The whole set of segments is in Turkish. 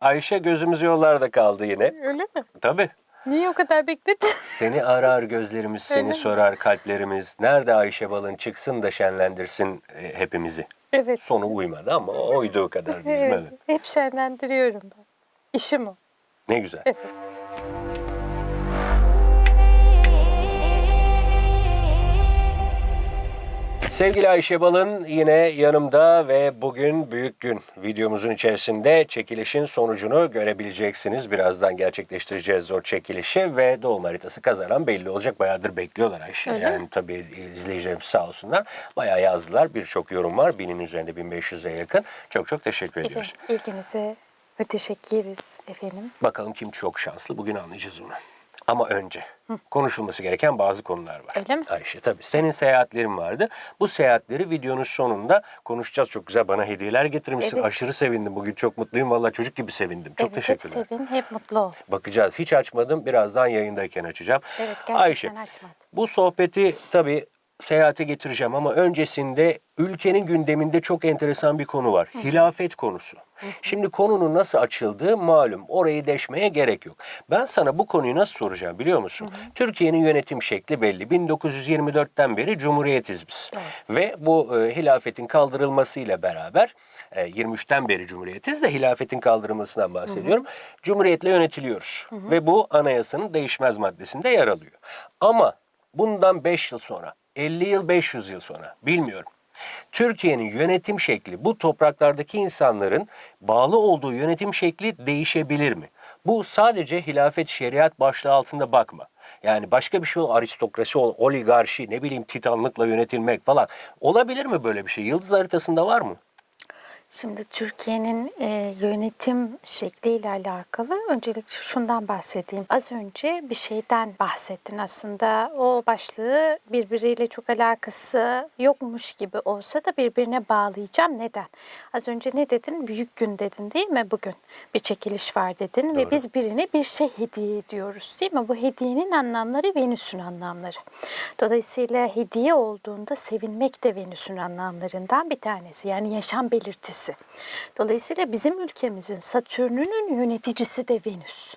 Ayşe gözümüz yollarda kaldı yine. Öyle mi? Tabii. Niye o kadar bekledin? Seni arar gözlerimiz, seni Öyle mi? sorar kalplerimiz. Nerede Ayşe Balın çıksın da şenlendirsin e, hepimizi. evet. Sonu uymadı ama oyduğu kadar diyelim Evet. evet. Hep şenlendiriyorum ben. İşim o. Ne güzel. Evet. Sevgili Ayşe Balın yine yanımda ve bugün büyük gün videomuzun içerisinde çekilişin sonucunu görebileceksiniz. Birazdan gerçekleştireceğiz o çekilişi ve doğum haritası kazanan belli olacak. Bayağıdır bekliyorlar Ayşe. Öyle yani tabii izleyicilerimiz sağ olsunlar. Bayağı yazdılar. Birçok yorum var. Binin üzerinde 1500'e yakın. Çok çok teşekkür ediyoruz. Efendim, ilginize müteşekkiriz efendim. Bakalım kim çok şanslı bugün anlayacağız onu. Ama önce konuşulması gereken bazı konular var. Öyle mi? Ayşe tabii. Senin seyahatlerin vardı. Bu seyahatleri videonun sonunda konuşacağız. Çok güzel bana hediyeler getirmişsin. Evet. Aşırı sevindim. Bugün çok mutluyum. Vallahi çocuk gibi sevindim. Çok evet, teşekkürler. Hep sevin, hep mutlu ol. Bakacağız. Hiç açmadım. Birazdan yayındayken açacağım. Evet, gerçekten Ayşe, açmadım. bu sohbeti tabii seyahate getireceğim ama öncesinde ülkenin gündeminde çok enteresan bir konu var. Hilafet konusu. Şimdi konunun nasıl açıldığı malum. Orayı deşmeye gerek yok. Ben sana bu konuyu nasıl soracağım biliyor musun? Türkiye'nin yönetim şekli belli. 1924'ten beri cumhuriyetiz biz. Ve bu e, hilafetin kaldırılmasıyla beraber e, 23'ten beri cumhuriyetiz de hilafetin kaldırılmasından bahsediyorum. Cumhuriyetle yönetiliyoruz. Ve bu anayasanın değişmez maddesinde yer alıyor. Ama bundan 5 yıl sonra, 50 yıl 500 yıl sonra bilmiyorum. Türkiye'nin yönetim şekli bu topraklardaki insanların bağlı olduğu yönetim şekli değişebilir mi? Bu sadece hilafet şeriat başlığı altında bakma. Yani başka bir şey ol, aristokrasi ol, oligarşi, ne bileyim titanlıkla yönetilmek falan. Olabilir mi böyle bir şey? Yıldız haritasında var mı? Şimdi Türkiye'nin e, yönetim şekliyle alakalı öncelikle şundan bahsedeyim. Az önce bir şeyden bahsettin aslında. O başlığı birbiriyle çok alakası yokmuş gibi olsa da birbirine bağlayacağım. Neden? Az önce ne dedin? Büyük gün dedin değil mi bugün? Bir çekiliş var dedin ve biz birine bir şey hediye ediyoruz değil mi? Bu hediyenin anlamları Venüs'ün anlamları. Dolayısıyla hediye olduğunda sevinmek de Venüs'ün anlamlarından bir tanesi. Yani yaşam belirtisi. Dolayısıyla bizim ülkemizin Satürn'ünün yöneticisi de Venüs.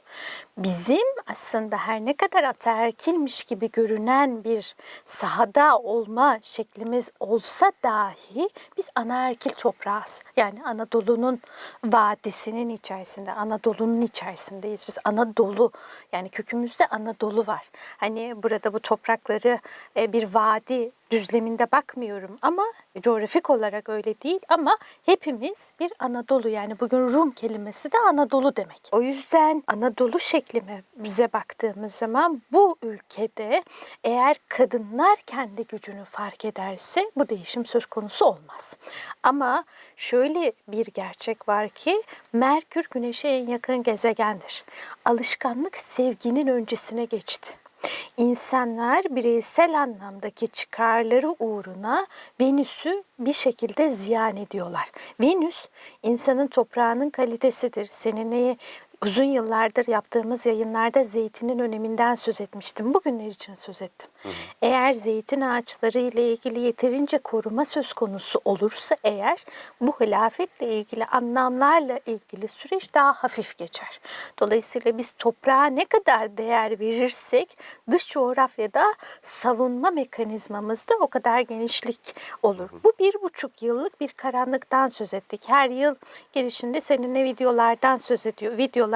Bizim aslında her ne kadar ataerkilmiş gibi görünen bir sahada olma şeklimiz olsa dahi biz anaerkil toprağız. Yani Anadolu'nun vadisinin içerisinde, Anadolu'nun içerisindeyiz. Biz Anadolu yani kökümüzde Anadolu var. Hani burada bu toprakları e, bir vadi düzleminde bakmıyorum ama coğrafik olarak öyle değil ama hepimiz bir Anadolu yani bugün Rum kelimesi de Anadolu demek. O yüzden Anadolu şeklimize baktığımız zaman bu ülkede eğer kadınlar kendi gücünü fark ederse bu değişim söz konusu olmaz. Ama şöyle bir gerçek var ki Merkür Güneş'e en yakın gezegendir. Alışkanlık sevginin öncesine geçti. İnsanlar bireysel anlamdaki çıkarları uğruna Venüs'ü bir şekilde ziyan ediyorlar. Venüs insanın toprağının kalitesidir. Seninle uzun yıllardır yaptığımız yayınlarda zeytinin öneminden söz etmiştim. Bugünler için söz ettim. Eğer zeytin ağaçları ile ilgili yeterince koruma söz konusu olursa eğer bu hilafetle ilgili anlamlarla ilgili süreç daha hafif geçer. Dolayısıyla biz toprağa ne kadar değer verirsek dış coğrafyada savunma mekanizmamızda o kadar genişlik olur. Bu bir buçuk yıllık bir karanlıktan söz ettik. Her yıl girişinde seninle videolardan söz ediyor. Videolar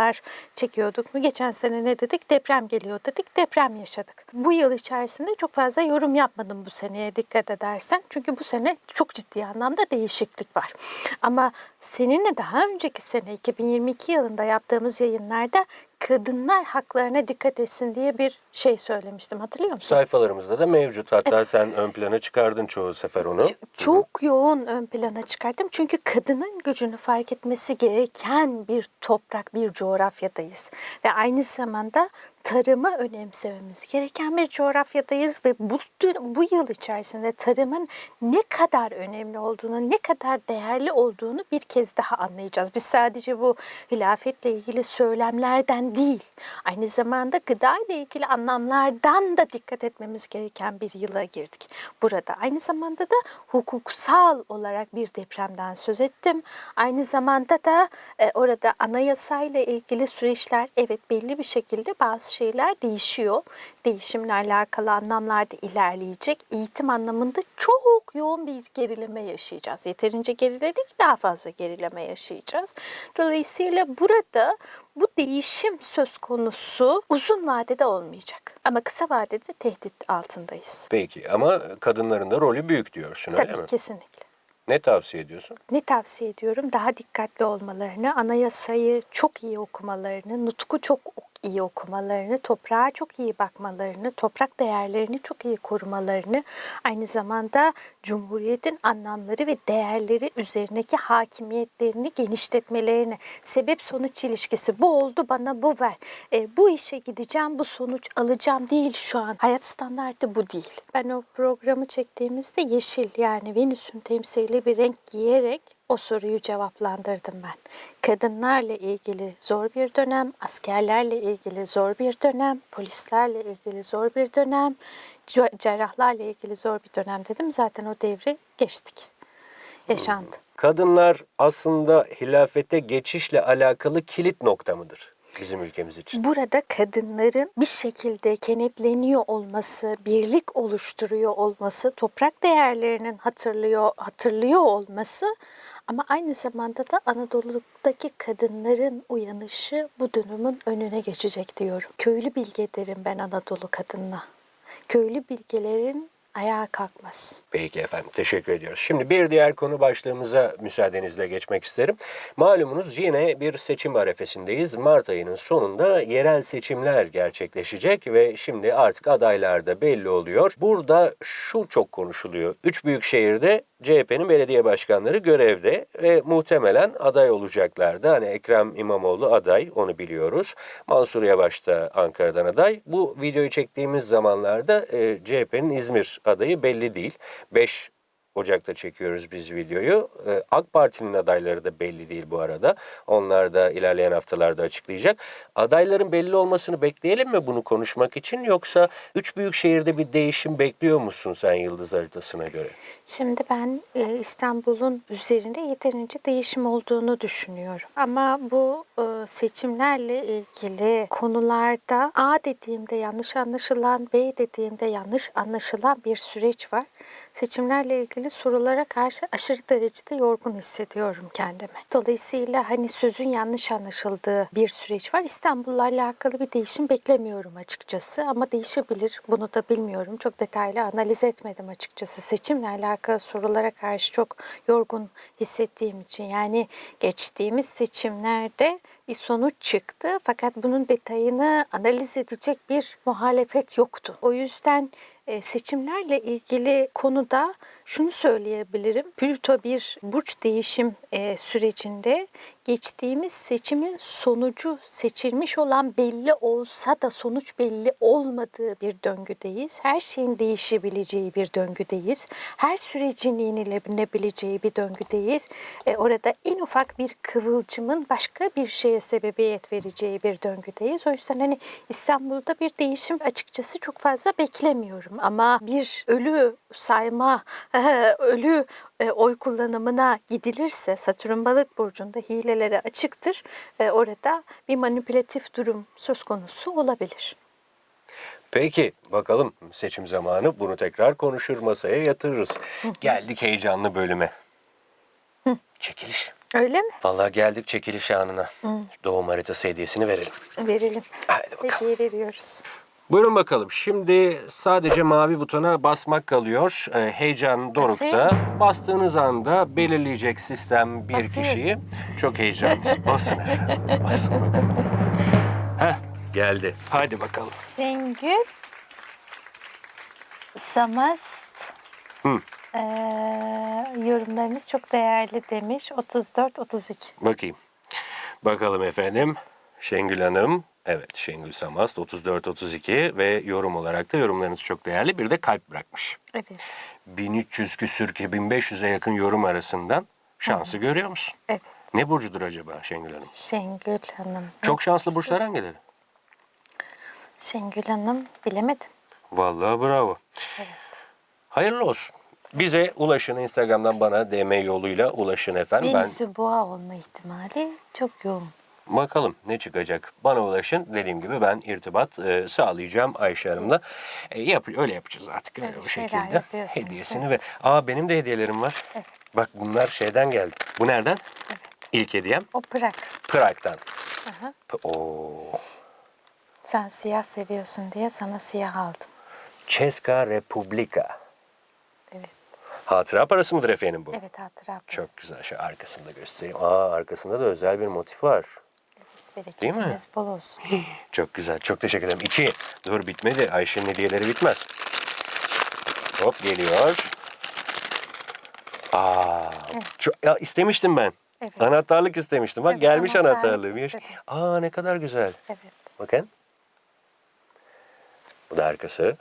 çekiyorduk. Geçen sene ne dedik? Deprem geliyor dedik. Deprem yaşadık. Bu yıl içerisinde çok fazla yorum yapmadım bu seneye dikkat edersen. Çünkü bu sene çok ciddi anlamda değişiklik var. Ama seninle daha önceki sene 2022 yılında yaptığımız yayınlarda kadınlar haklarına dikkat etsin diye bir şey söylemiştim. Hatırlıyor musun? Sayfalarımızda da mevcut. Hatta sen ön plana çıkardın çoğu sefer onu. Ç- Çok yoğun ön plana çıkarttım. Çünkü kadının gücünü fark etmesi gereken bir toprak, bir coğrafyadayız. Ve aynı zamanda tarımı önemsememiz gereken bir coğrafyadayız ve bu, bu yıl içerisinde tarımın ne kadar önemli olduğunu, ne kadar değerli olduğunu bir kez daha anlayacağız. Biz sadece bu hilafetle ilgili söylemlerden değil, aynı zamanda gıda ile ilgili anlamlardan da dikkat etmemiz gereken bir yıla girdik. Burada aynı zamanda da hukuksal olarak bir depremden söz ettim. Aynı zamanda da e, orada anayasayla ilgili süreçler evet belli bir şekilde bazı şeyler değişiyor. Değişimle alakalı anlamlarda ilerleyecek. Eğitim anlamında çok yoğun bir gerileme yaşayacağız. Yeterince geriledik daha fazla gerileme yaşayacağız. Dolayısıyla burada bu değişim söz konusu uzun vadede olmayacak. Ama kısa vadede tehdit altındayız. Peki ama kadınların da rolü büyük diyorsun öyle Tabii mi? kesinlikle. Ne tavsiye ediyorsun? Ne tavsiye ediyorum? Daha dikkatli olmalarını, anayasayı çok iyi okumalarını, nutku çok iyi okumalarını, toprağa çok iyi bakmalarını, toprak değerlerini çok iyi korumalarını, aynı zamanda Cumhuriyet'in anlamları ve değerleri üzerindeki hakimiyetlerini genişletmelerini, sebep sonuç ilişkisi bu oldu bana bu ver, e, bu işe gideceğim bu sonuç alacağım değil şu an. Hayat standartı bu değil. Ben o programı çektiğimizde yeşil yani Venüs'ün temsili bir renk giyerek o soruyu cevaplandırdım ben. Kadınlarla ilgili zor bir dönem, askerlerle ilgili zor bir dönem, polislerle ilgili zor bir dönem, ce- cerrahlarla ilgili zor bir dönem dedim. Zaten o devri geçtik. Yaşandı. Kadınlar aslında hilafete geçişle alakalı kilit nokta mıdır bizim ülkemiz için? Burada kadınların bir şekilde kenetleniyor olması, birlik oluşturuyor olması, toprak değerlerinin hatırlıyor hatırlıyor olması ama aynı zamanda da Anadolu'daki kadınların uyanışı bu dönümün önüne geçecek diyorum. Köylü bilge derim ben Anadolu kadınına. Köylü bilgelerin ayağa kalkmaz. Peki efendim teşekkür ediyoruz. Şimdi bir diğer konu başlığımıza müsaadenizle geçmek isterim. Malumunuz yine bir seçim arefesindeyiz. Mart ayının sonunda yerel seçimler gerçekleşecek ve şimdi artık adaylar da belli oluyor. Burada şu çok konuşuluyor. Üç büyük şehirde CHP'nin belediye başkanları görevde ve muhtemelen aday olacaklardı. Hani Ekrem İmamoğlu aday onu biliyoruz. Mansur Yavaş da Ankara'dan aday. Bu videoyu çektiğimiz zamanlarda e, CHP'nin İzmir adayı belli değil. 5 Ocak'ta çekiyoruz biz videoyu. Ee, AK Parti'nin adayları da belli değil bu arada. Onlar da ilerleyen haftalarda açıklayacak. Adayların belli olmasını bekleyelim mi bunu konuşmak için yoksa üç büyük şehirde bir değişim bekliyor musun sen yıldız haritasına göre? Şimdi ben e, İstanbul'un üzerinde yeterince değişim olduğunu düşünüyorum. Ama bu e, seçimlerle ilgili konularda A dediğimde yanlış anlaşılan, B dediğimde yanlış anlaşılan bir süreç var. Seçimlerle ilgili sorulara karşı aşırı derecede yorgun hissediyorum kendimi. Dolayısıyla hani sözün yanlış anlaşıldığı bir süreç var. İstanbul'la alakalı bir değişim beklemiyorum açıkçası ama değişebilir. Bunu da bilmiyorum. Çok detaylı analiz etmedim açıkçası. Seçimle alakalı sorulara karşı çok yorgun hissettiğim için. Yani geçtiğimiz seçimlerde bir sonuç çıktı fakat bunun detayını analiz edecek bir muhalefet yoktu. O yüzden seçimlerle ilgili konuda şunu söyleyebilirim. Plüto bir burç değişim e, sürecinde geçtiğimiz seçimin sonucu seçilmiş olan belli olsa da sonuç belli olmadığı bir döngüdeyiz. Her şeyin değişebileceği bir döngüdeyiz. Her sürecin yenilenebileceği bir döngüdeyiz. E, orada en ufak bir kıvılcımın başka bir şeye sebebiyet vereceği bir döngüdeyiz. O yüzden hani İstanbul'da bir değişim açıkçası çok fazla beklemiyorum. Ama bir ölü sayma, ölü e, oy kullanımına gidilirse Satürn balık burcunda hilelere açıktır. E, orada bir manipülatif durum söz konusu olabilir. Peki bakalım seçim zamanı bunu tekrar konuşur masaya yatırırız. Geldik heyecanlı bölüme. Çekiliş. Öyle mi? Vallahi geldik çekiliş anına. Doğum haritası hediyesini verelim. Verelim. Haydi bakalım. Hediye veriyoruz. Buyurun bakalım. Şimdi sadece mavi butona basmak kalıyor. Ee, heyecan dorukta. Basayım. Bastığınız anda belirleyecek sistem bir Basayım. kişiyi. Çok heyecanlıyız. Basın efendim. Basın bakalım. Heh, geldi. Hadi bakalım. Şengül Samast Hı. Ee, yorumlarınız çok değerli demiş. 34-32. Bakayım. Bakalım efendim. Şengül Hanım. Evet Şengül Samast 34-32 ve yorum olarak da yorumlarınız çok değerli. Bir de kalp bırakmış. Evet. 1300 küsür ki 1500'e yakın yorum arasından şansı görüyor musun? Evet. Ne burcudur acaba Şengül Hanım? Şengül Hanım. Çok şanslı burçlar hangileri? Şengül Hanım bilemedim. Vallahi bravo. Hayırlı olsun. Bize ulaşın Instagram'dan bana DM yoluyla ulaşın efendim. Ben Venüs'ü boğa olma ihtimali çok yoğun. Bakalım ne çıkacak. Bana ulaşın. Dediğim gibi ben irtibat e, sağlayacağım Ayşe Hanım'la. E, yap, öyle yapacağız artık öyle Öyle o şeyler şekilde. yapıyorsunuz, Hediyesini evet. ve aa benim de hediyelerim var. Evet. Bak bunlar şeyden geldi. Bu nereden? İlk hediyem O Prag. Prag'dan. Aha. P- Oo. Sen siyah seviyorsun diye sana siyah aldım. Česká Republika. Evet. Hatıra parası mıdır efendim bu? Evet hatıra Çok parası. güzel. Şu arkasında göstereyim. Aa arkasında da özel bir motif var. Değil mi? Bereketiniz bol olsun. Çok güzel. Çok teşekkür ederim. İki. Dur bitmedi. Ayşe'nin hediyeleri bitmez. Hop geliyor. Aa, çok, ya istemiştim ben. Evet. Anahtarlık istemiştim. Bak Evet, gelmiş anahtarlık anahtarlığım. istedim. Aa ne kadar güzel. Evet. Bakın. Bu da arkası.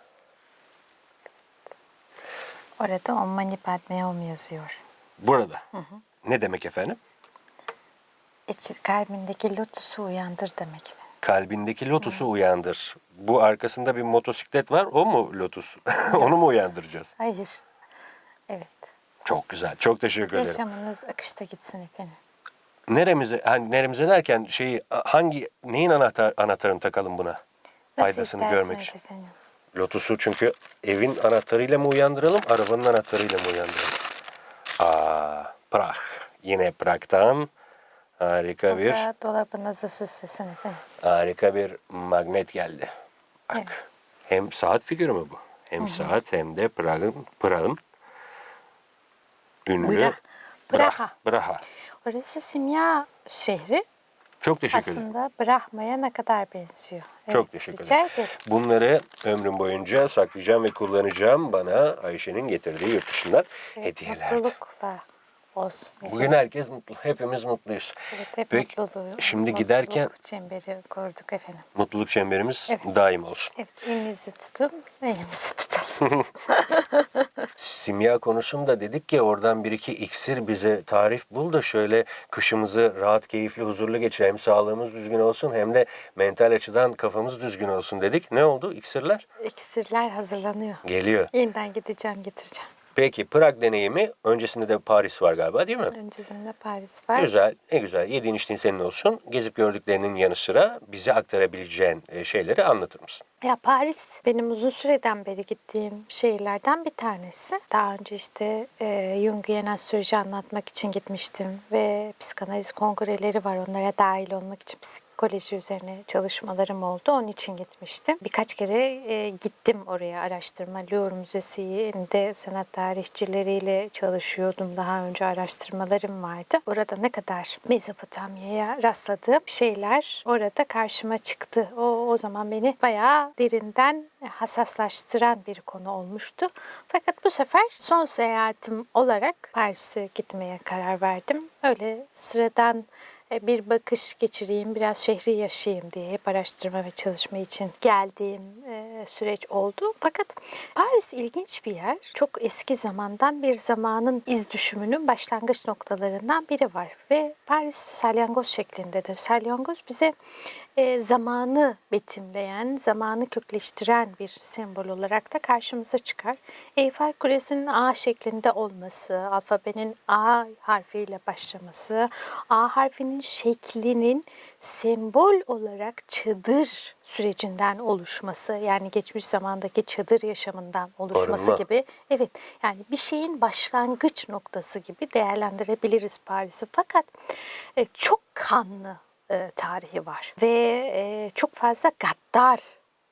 Orada Om Mani Padme Hum yazıyor. Burada. Ne demek efendim? İçi, kalbindeki lotusu uyandır demek efendim. Kalbindeki lotusu uyandır. Bu arkasında bir motosiklet var. O mu lotus? Onu mu uyandıracağız? Hayır. Evet. Çok güzel. Çok teşekkür ederim. Yaşamınız akışta gitsin efendim. Neremize, hani neremize derken şeyi hangi neyin anahtar anahtarını takalım buna? Nasıl Faydasını görmek için. efendim. Lotus'u çünkü evin anahtarıyla mı uyandıralım, arabanın anahtarıyla mı uyandıralım? Aa, Prag. Yine Prag'dan harika bir Burada dolabınızı süslesin efendim. harika bir magnet geldi. Bak. Evet. Hem saat figürü mü bu? Hem saat hem de Prag'ın Prag'ın ünlü Bra- Braha. Braha. Orası simya şehri. Çok teşekkür ederim. Aslında Brahma'ya ne kadar benziyor. Çok Evet, teşekkür rica ederim. ederim. Bunları ömrüm boyunca saklayacağım ve kullanacağım bana Ayşe'nin getirdiği yurt dışından Evet, hediyeler. Mutlulukla olsun. Bugün herkes mutlu, hepimiz mutluyuz. Evet, hep Peki, mutluluğu, şimdi mutluluk giderken çemberi kurduk efendim. mutluluk çemberimiz Evet. daim olsun. Evet, elinizi tutun, elimizi tutalım. Simya konusunda dedik ki oradan bir iki iksir bize tarif bul da şöyle kışımızı rahat, keyifli, huzurlu geçirelim. Hem sağlığımız düzgün olsun hem de mental açıdan kafamız düzgün olsun dedik. Ne oldu? İksirler İksirler hazırlanıyor. geliyor. Yeniden gideceğim, getireceğim. Peki Prag deneyimi öncesinde de Paris var galiba değil mi? Öncesinde Paris var. Güzel, ne güzel. Yediğin içtiğin senin olsun. Gezip gördüklerinin yanı sıra bize aktarabileceğin e, şeyleri anlatır mısın? Ya Paris benim uzun süreden beri gittiğim şehirlerden bir tanesi. Daha önce işte e, Jungian astroloji anlatmak için gitmiştim ve psikanaliz kongreleri var. Onlara dahil olmak için psikoloji üzerine çalışmalarım oldu. Onun için gitmiştim. Birkaç kere e, gittim oraya araştırma. Louvre Müzesi'nde sanat tarihçileriyle çalışıyordum. Daha önce araştırmalarım vardı. Orada ne kadar Mezopotamya'ya rastladığım şeyler orada karşıma çıktı. O, o zaman beni bayağı derinden hassaslaştıran bir konu olmuştu. Fakat bu sefer son seyahatim olarak Paris'e gitmeye karar verdim. Öyle sıradan bir bakış geçireyim, biraz şehri yaşayayım diye hep araştırma ve çalışma için geldiğim e, süreç oldu. Fakat Paris ilginç bir yer. Çok eski zamandan bir zamanın iz düşümünün başlangıç noktalarından biri var. Ve Paris salyangoz şeklindedir. Salyangoz bize e, zamanı betimleyen, zamanı kökleştiren bir sembol olarak da karşımıza çıkar. Eyfel Kulesi'nin A şeklinde olması, alfabenin A harfiyle başlaması, A harfinin şeklinin sembol olarak çadır sürecinden oluşması, yani geçmiş zamandaki çadır yaşamından oluşması Barınma. gibi. Evet, yani bir şeyin başlangıç noktası gibi değerlendirebiliriz Paris'i. Fakat e, çok kanlı e, tarihi var ve e, çok fazla gaddar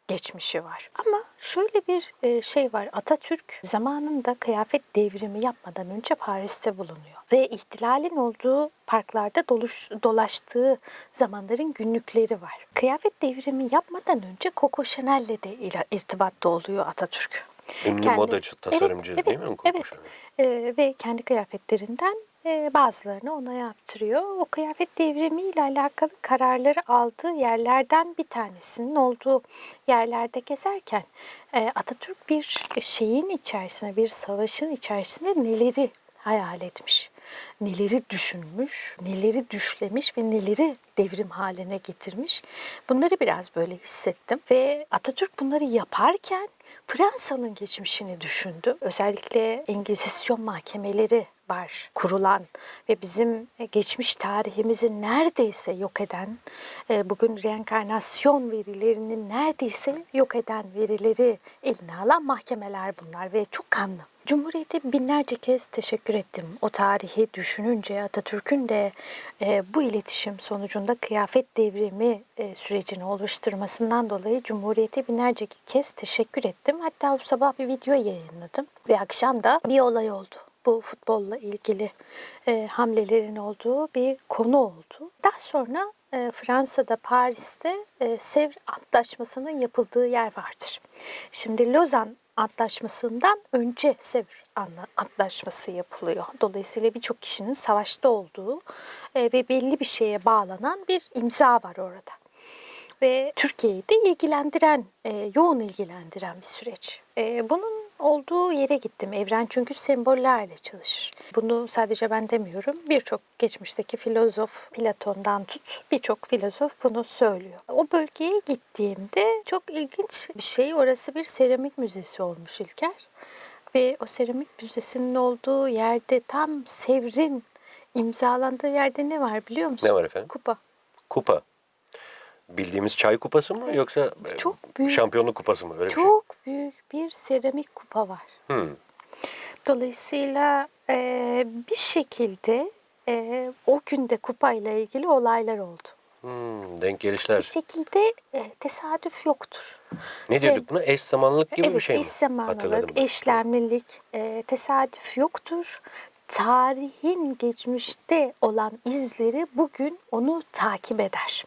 geçmişi var. Ama şöyle bir e, şey var. Atatürk zamanında kıyafet devrimi yapmadan önce Paris'te bulunuyor. Ve ihtilalin olduğu parklarda doluş, dolaştığı zamanların günlükleri var. Kıyafet devrimi yapmadan önce Coco Chanel'le de irtibatta oluyor Atatürk. Ünlü modacı, tasarımcı evet, değil mi evet, Coco Evet. Chanel? Ee, ve kendi kıyafetlerinden bazılarını ona yaptırıyor. O kıyafet devrimiyle alakalı kararları aldığı yerlerden bir tanesinin olduğu yerlerde gezerken e, Atatürk bir şeyin içerisinde, bir savaşın içerisinde neleri hayal etmiş, neleri düşünmüş, neleri düşlemiş ve neleri devrim haline getirmiş. Bunları biraz böyle hissettim ve Atatürk bunları yaparken Fransa'nın geçmişini düşündü. Özellikle Engizisyon mahkemeleri var kurulan ve bizim geçmiş tarihimizi neredeyse yok eden, e, bugün reenkarnasyon verilerini neredeyse yok eden verileri eline alan mahkemeler bunlar ve çok kanlı. Cumhuriyete binlerce kez teşekkür ettim. O tarihi düşününce Atatürk'ün de e, bu iletişim sonucunda kıyafet devrimi e, sürecini oluşturmasından dolayı Cumhuriyete binlerce kez teşekkür ettim. Hatta bu sabah bir video yayınladım ve akşam da bir olay oldu. Bu futbolla ilgili e, hamlelerin olduğu bir konu oldu. Daha sonra e, Fransa'da, Paris'te e, Sevr Antlaşması'nın yapıldığı yer vardır. Şimdi Lozan Antlaşması'ndan önce Sevr Antlaşması yapılıyor. Dolayısıyla birçok kişinin savaşta olduğu e, ve belli bir şeye bağlanan bir imza var orada. Ve Türkiye'yi de ilgilendiren, e, yoğun ilgilendiren bir süreç. E, bunun olduğu yere gittim. Evren çünkü sembollerle çalışır. Bunu sadece ben demiyorum. Birçok geçmişteki filozof Platon'dan tut birçok filozof bunu söylüyor. O bölgeye gittiğimde çok ilginç bir şey. Orası bir seramik müzesi olmuş İlker. Ve o seramik müzesinin olduğu yerde tam Sevr'in imzalandığı yerde ne var biliyor musun? Ne var efendim? Kupa. Kupa. Bildiğimiz çay kupası mı yoksa e, Çok büyük. şampiyonluk kupası mı? Öyle bir şey. Çok büyük bir seramik kupa var. Hmm. Dolayısıyla e, bir şekilde e, o günde kupayla ilgili olaylar oldu. Hmm, denk gelişler. Bir şekilde e, tesadüf yoktur. Ne Sev- diyorduk buna? Eş zamanlılık gibi evet, bir şey mi? eş zamanlılık, eşlemlilik, e, tesadüf yoktur. Tarihin geçmişte olan izleri bugün onu takip eder.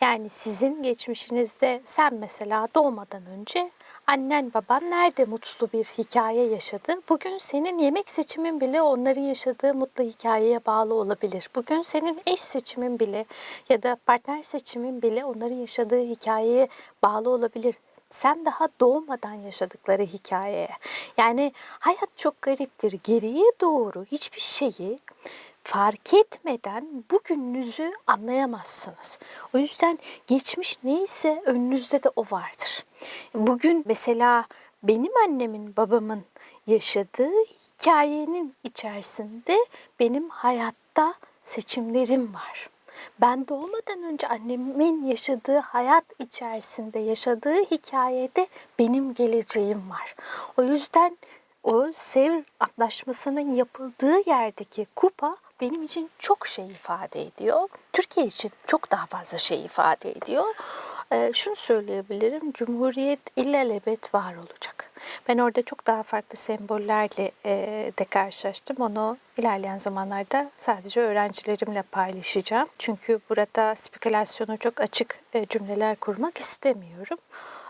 Yani sizin geçmişinizde sen mesela doğmadan önce annen baban nerede mutlu bir hikaye yaşadı? Bugün senin yemek seçimin bile onların yaşadığı mutlu hikayeye bağlı olabilir. Bugün senin eş seçimin bile ya da partner seçimin bile onların yaşadığı hikayeye bağlı olabilir sen daha doğmadan yaşadıkları hikayeye. Yani hayat çok gariptir. Geriye doğru hiçbir şeyi fark etmeden bugününüzü anlayamazsınız. O yüzden geçmiş neyse önünüzde de o vardır. Bugün mesela benim annemin babamın yaşadığı hikayenin içerisinde benim hayatta seçimlerim var. Ben doğmadan önce annemin yaşadığı hayat içerisinde yaşadığı hikayede benim geleceğim var. O yüzden o Sevr Antlaşması'nın yapıldığı yerdeki kupa benim için çok şey ifade ediyor. Türkiye için çok daha fazla şey ifade ediyor. Ee, şunu söyleyebilirim, Cumhuriyet illelebet var olacak. Ben orada çok daha farklı sembollerle e, de karşılaştım. Onu ilerleyen zamanlarda sadece öğrencilerimle paylaşacağım. Çünkü burada spekülasyonu çok açık e, cümleler kurmak istemiyorum.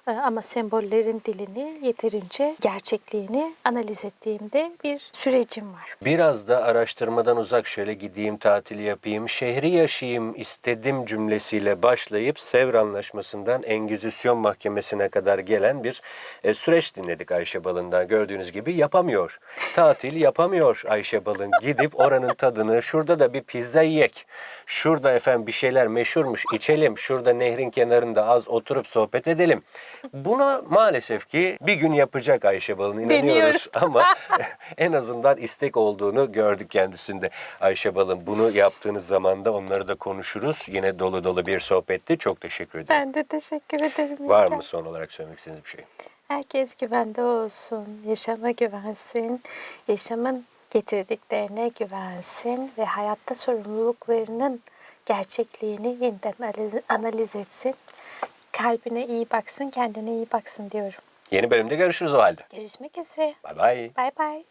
E, Ama sembollerin dilini yeterince gerçekliğini analiz ettiğimde bir sürecim var. Biraz da araştırmadan uzak şöyle gideyim tatil yapayım, şehri yaşayayım istedim cümlesiyle başlayıp Sevr Anlaşması'ndan Engizisyon Mahkemesi'ne kadar gelen bir e, süreç dinledik Ayşe Balın'dan. Gördüğünüz gibi yapamıyor. Tatil yapamıyor Ayşe Balın. Gidip oranın tadını şurada da bir pizza yiyek. Şurada efendim bir şeyler meşhurmuş içelim. Şurada nehrin kenarında az oturup sohbet edelim. Buna maalesef ki bir gün yapacak Ayşe Balın inanıyoruz ama en azından istek olduğunu gördük kendisinde. Ayşe Balın bunu yaptığınız zaman da onları da konuşuruz. Yine dolu dolu bir sohbetti. Çok teşekkür ederim. Ben de teşekkür ederim. Var mı son olarak söylemek istediğiniz bir şey? Herkes güvende olsun, yaşama güvensin, yaşamın getirdiklerine güvensin ve hayatta sorumluluklarının gerçekliğini yeniden analiz etsin. Kalbine iyi baksın, kendine iyi baksın diyorum. Yeni bölümde görüşürüz o halde. Görüşmek üzere. Bay bay. Bay bay.